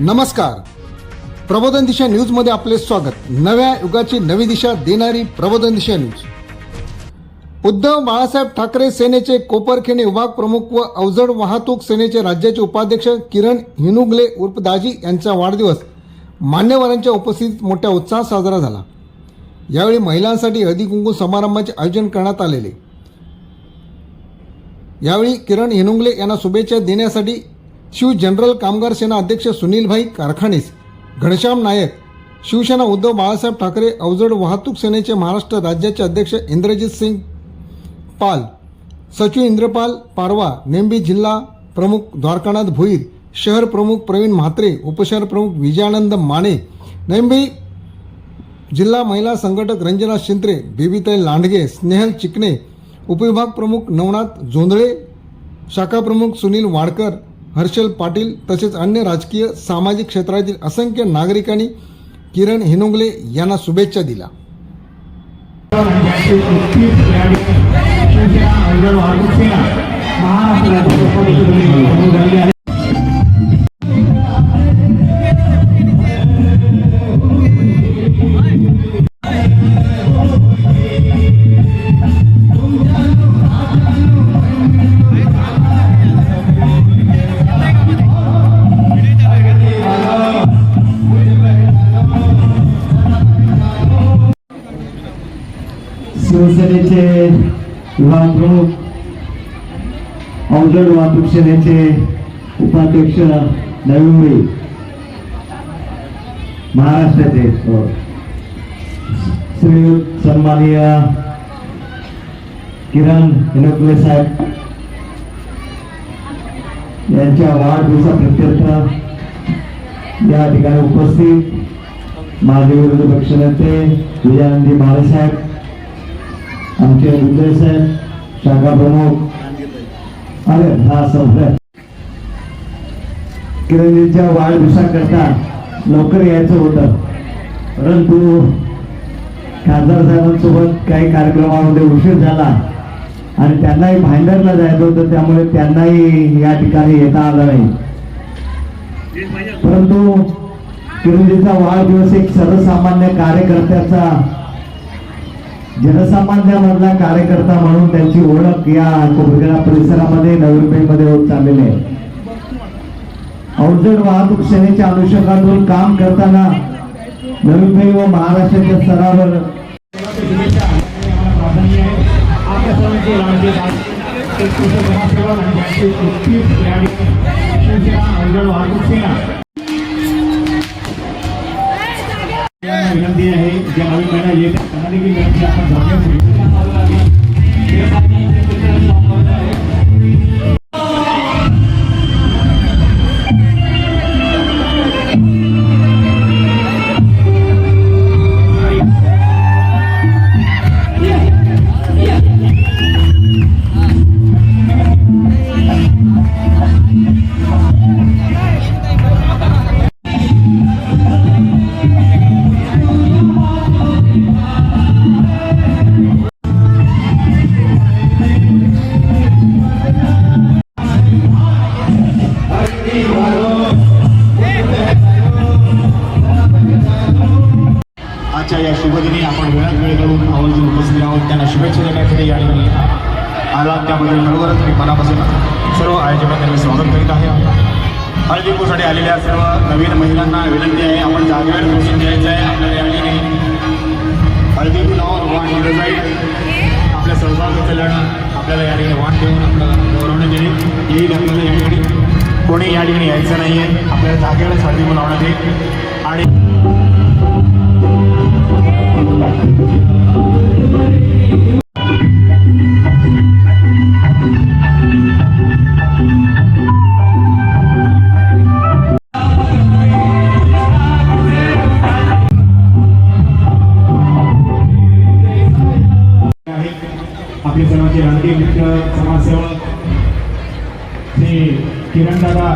नमस्कार. प्रबोधन दिशा न्यूजमध्ये आपले स्वागत. नव्या युगाची नवी दिशा देणारी प्रबोधन दिशा न्यूज उद्धव बाळासाहेब ठाकरे सेनेचे कोपरखेणे विभाग प्रमुख व अवजड वाहतूक सेनेचे राज्याचे उपाध्यक्ष किरण हिनुगले उर्फ दाजी यांचा वाढदिवस मान्यवरांच्या उपस्थितीत मोठ्या उत्साहात साजरा झाला. यावेळी महिलांसाठी हळदी कुंकू समारंभाचे आयोजन करण्यात आलेले. यावेळी किरण हिनुंगले यांना शुभेच्छा देण्यासाठी शिव जनरल कामगार सेना अध्यक्ष सुनीलभाई कारखानीस घनश्याम नायक शिवसेना उद्धव बाळासाहेब ठाकरे अवजड वाहतूक सेनेचे महाराष्ट्र राज्याचे अध्यक्ष इंद्रजित सिंग पाल सचिव इंद्रपाल पारवा नेंबी जिल्हा प्रमुख द्वारकानाथ भोईर शहर प्रमुख प्रवीण म्हात्रे उपशहर प्रमुख विजयानंद माने नेंबी जिल्हा महिला संघटक रंजना शिंत्रे बेबीताई लांडगे स्नेहल चिकणे उपविभाग प्रमुख नवनाथ जोंधळे शाखा प्रमुख सुनील वाडकर हर्षल पाटील तसेच अन्य राजकीय सामाजिक क्षेत्रातील असंख्य नागरिकांनी किरण हिनोंगले यांना शुभेच्छा दिल्या. महाराष्ट्रात प्रमुख अवजड वाहतूक सेनेचे उपाध्यक्ष नवी महाराष्ट्राचे अ, श्री सन्माननीय किरण हिनकुले साहेब यांच्या वाढदिवसाप्रित्यर्थ या ठिकाणी उपस्थित माजी विरोधी पक्षनेते विजयानंदी माळेसाहेब आमचे उदय साहेब शाखा प्रमुख अरे हा सगळं किरणजींच्या वाढदिवसाकरता लवकर यायचं होतं. परंतु खासदार साहेबांसोबत काही कार्यक्रमामध्ये उशीर झाला. आणि त्यांनाही भांडरला जायचं होतं त्यामुळे त्यांनाही या ठिकाणी येता आलं नाही. परंतु किरणजीचा वाढदिवस एक सर्वसामान्य कार्यकर्त्याचा जनसामान्यामधला कार्यकर्ता म्हणून त्यांची ओळख या कोपरखेडा परिसरामध्ये नवी होत चाललेली आहे. अवजड वाहतूक सेनेच्या अनुषंगातून काम करताना नवी व महाराष्ट्राच्या स्तरावर विनंती आहे ज्या नवीन महिना येत त्यांना देखील आपण आजच्या या शुभदिनी आपण वेळात वेळ करून आवर्जून उपस्थित आहोत. त्यांना शुभेच्छा देण्यासाठी या ठिकाणी आला त्याबद्दल खरोखरच मी मनापासून सर्व आयोजकांना मी स्वागत करीत आहे. हळदीपूरसाठी आलेल्या सर्व नवीन महिलांना विनंती आहे. आपण जागेवर बसून द्यायचं आहे. आपल्याला या ठिकाणी हळदीपूर नावावर वाण दिलं जाईल. आपल्या सहभागाचं लढा आपल्याला या ठिकाणी वाण देऊन आपल्याला गौरवण्यात येईल. येईल आपल्याला या ठिकाणी. कोणी या ठिकाणी यायचं नाही आहे आपल्याला जागेवर सर्दी बोलावण्यात येईल. आणि आहे आपले सर्वांचे राजकीय मित्र समाजसेवक श्री किरण दादा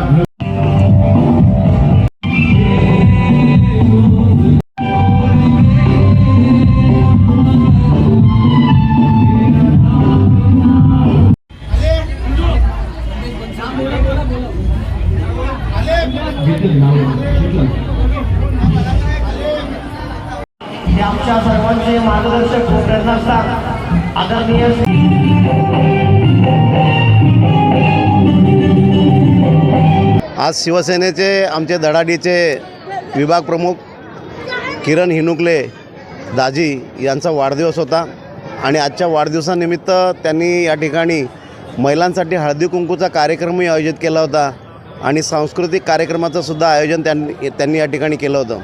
आमच्या सर्वांचे मार्गदर्शक व प्रेरणास्थान आदरणीय आज शिवसेनेचे आमचे धडाडीचे विभाग प्रमुख किरण हिनुकले दाजी यांचा वाढदिवस होता आणि आजच्या वाढदिवसानिमित्त त्यांनी या ठिकाणी महिलांसाठी हळदी कुंकूचा कार्यक्रमही आयोजित केला होता आणि सांस्कृतिक कार्यक्रमाचं सुद्धा आयोजन त्यांनी त्यांनी या ठिकाणी केलं होतं.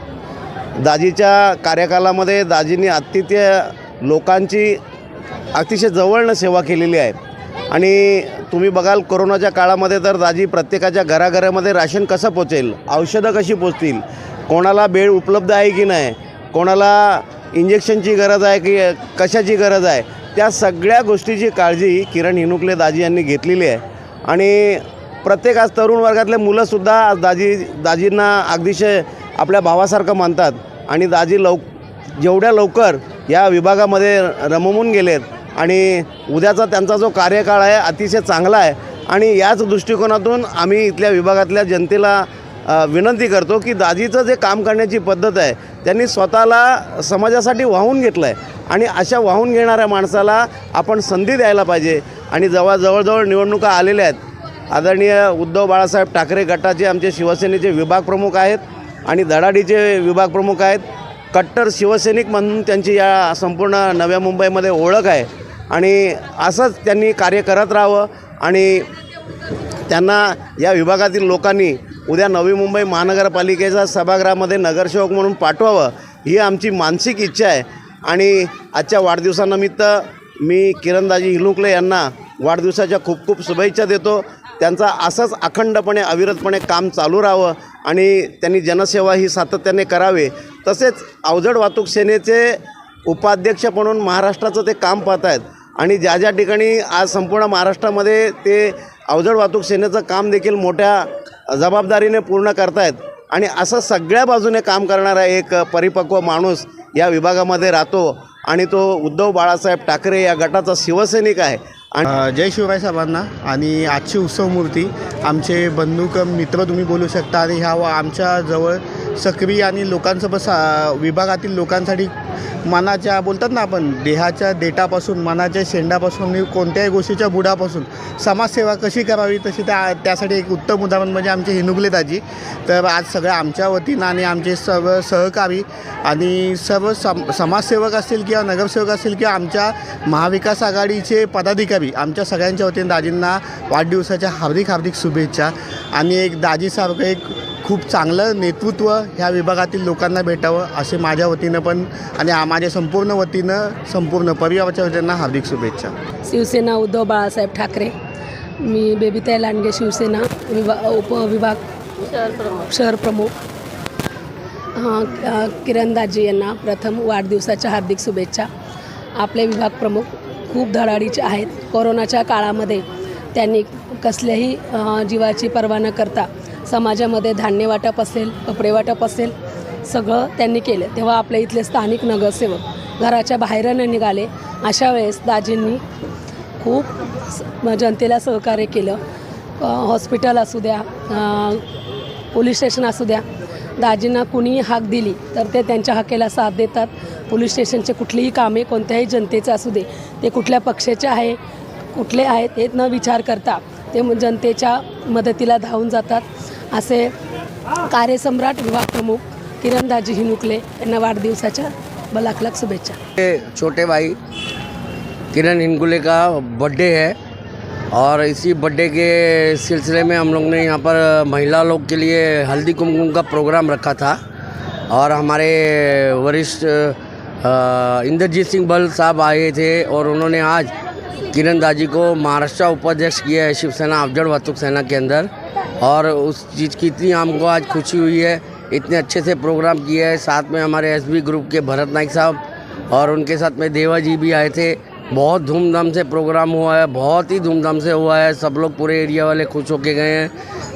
दाजीच्या कार्यकालामध्ये दाजींनी अतिथ्य लोकांची अतिशय जवळनं सेवा केलेली आहे. आणि तुम्ही बघाल कोरोनाच्या काळामध्ये तर दाजी प्रत्येकाच्या घराघरामध्ये राशन कसं पोचेल? औषधं कशी पोचतील? कोणाला बेड उपलब्ध आहे की नाही? कोणाला इंजेक्शनची गरज आहे की कशाची गरज आहे? त्या सगळ्या गोष्टीची काळजी किरण हिनुकले दाजी यांनी घेतलेली आहे. आणि प्रत्येक आज तरुण वर्गातले मुलंसुद्धा आज दाजी दाजींना अगदीशय आपल्या भावासारखं मानतात. आणि दाजी लव जेवढ्या लवकर या विभागामध्ये रमवून गेलेत आणि उद्याचा त्यांचा जो कार्यकाळ आहे अतिशय चांगला आहे. आणि याच दृष्टिकोनातून आम्ही इथल्या विभागातल्या जनतेला विनंती करतो की दाजीचं जे काम करण्याची पद्धत आहे त्यांनी स्वतःला समाजासाठी वाहून घेतलं आहे आणि अशा वाहून घेणाऱ्या माणसाला आपण संधी द्यायला पाहिजे. आणि जवळ जवळजवळ निवडणुका आलेल्या आहेत आदरणीय उद्धव बाळासाहेब ठाकरे गटाचे आमचे शिवसेनेचे विभाग प्रमुख आहेत आणि धडाडीचे विभाग प्रमुख आहेत. कट्टर शिवसैनिक म्हणून त्यांची या संपूर्ण नव्या मुंबईमध्ये ओळख आहे. आणि असंच त्यांनी कार्य करत राहावं आणि त्यांना या विभागातील लोकांनी उद्या नवी मुंबई महानगरपालिकेच्या सभागृहामध्ये नगरसेवक म्हणून पाठवावं ही आमची मानसिक इच्छा आहे. आणि आजच्या वाढदिवसानिमित्त मी किरणदाजी हिलुकले यांना वाढदिवसाच्या खूप खूप शुभेच्छा देतो. त्यांचा असंच अखंडपणे अविरतपणे काम चालू राहावं आणि त्यांनी जनसेवा ही सातत्याने करावे. तसेच अवजड वाहतूक सेनेचे उपाध्यक्ष म्हणून महाराष्ट्राचं ते काम पाहत आहेत आणि ज्या ज्या ठिकाणी आज संपूर्ण महाराष्ट्रामध्ये ते अवजड वाहतूक सेनेचं काम देखील मोठ्या जबाबदारीने पूर्ण करतायत आणि असं सगळ्या बाजूने काम करणारा एक परिपक्व माणूस या विभागामध्ये राहतो आणि तो उद्धव बाळासाहेब ठाकरे या गटाचा शिवसैनिक आहे. आणि जय शिवराय साहेबांना आणि आजची उत्सव मूर्ती आमचे बंधुक मित्र तुम्ही बोलू शकता आणि ह्या व आमच्या जवळ सक्रिय आणि लोकांसोबत सा विभागातील लोकांसाठी मनाच्या बोलतात ना आपण देहाच्या देटापासून मनाच्या शेंडापासून आणि कोणत्याही गोष्टीच्या बुडापासून समाजसेवा कशी करावी तशी त्या त्यासाठी एक उत्तम उदाहरण म्हणजे आमचे हिनुगले दाजी. तर आज सगळ्या आमच्या वतीनं आणि आमचे सर्व सहकारी आणि सर्व सम समाजसेवक असतील किंवा नगरसेवक असतील किंवा आमच्या महाविकास आघाडीचे पदाधिकारी आमच्या सगळ्यांच्या वतीनं दाजींना वाढदिवसाच्या हार्दिक हार्दिक शुभेच्छा. आणि एक दाजीसारखं एक खूप चांगलं नेतृत्व ह्या विभागातील लोकांना भेटावं असे माझ्या वतीनं पण आणि माझ्या संपूर्ण वतीनं संपूर्ण परिवाराच्या वतीनं हार्दिक शुभेच्छा. शिवसेना उद्धव बाळासाहेब ठाकरे मी बेबीताई लांडगे शिवसेना विभा उपविभाग शहर प्रमुख. हां अ, किरणदाजी यांना प्रथम वाढदिवसाच्या हार्दिक शुभेच्छा. आपले विभाग प्रमुख खूप धडाडीचे आहेत. कोरोनाच्या काळामध्ये त्यांनी कसल्याही जीवाची पर्वा न करता समाजामध्ये धान्य वाटप असेल कपडे वाटप असेल सगळं त्यांनी केलं. तेव्हा आपल्या इथले स्थानिक नगरसेवक घराच्या बाहेर न निघाले. अशा वेळेस दाजींनी खूप स- जनतेला सहकार्य केलं. हॉस्पिटल असू द्या पोलीस स्टेशन असू द्या दाजींना कुणीही हाक दिली तर ते त्यांच्या हाकेला साथ देतात. पोलीस स्टेशनचे कुठलीही कामे कोणत्याही जनतेचं असू दे ते कुठल्या पक्षाचे आहे कुठले आहेत हे न विचार करता ते जनतेच्या मदतीला धावून जातात. असे कार्यसम्राट विभाग प्रमुख किरणदाजी हिनुकले यांना वाढदिवसाच्या लाख लाख शुभेच्छा छोटे भाई किरण हिनकुले का बर्थडे है और इसी बर्थडे के सिलसिले में हम लोग ने यहाँ पर महिला लोग के लिए हल्दी कुमकुम का प्रोग्राम रखा था और हमारे वरिष्ठ इंद्रजीत सिंह बल साहब आए थे और उन्होंने आज किरण दाजी को महाराष्ट्र उपाध्यक्ष किया है शिवसेना, अफजल वाहतुक सेना के अंदर। और उस चीज़ की इतनी हमको आज खुशी हुई है, इतने अच्छे से प्रोग्राम किया है। साथ में हमारे एसबी ग्रुप के भरत नाइक साहब और उनके साथ में देवा जी भी आए थे। बहुत धूमधाम से प्रोग्राम हुआ है, बहुत ही धूमधाम से हुआ है। सब लोग पूरे एरिया वाले खुश होके गए हैं।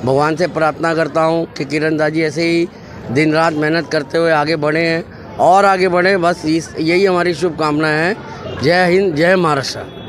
भगवान से प्रार्थना करता हूँ कि किरण दाजी ऐसे ही दिन रात मेहनत करते हुए आगे बढ़े हैं और आगे बढ़े। बस यही हमारी शुभकामनाएँ हैं। जय हिंद, जय महाराष्ट्र।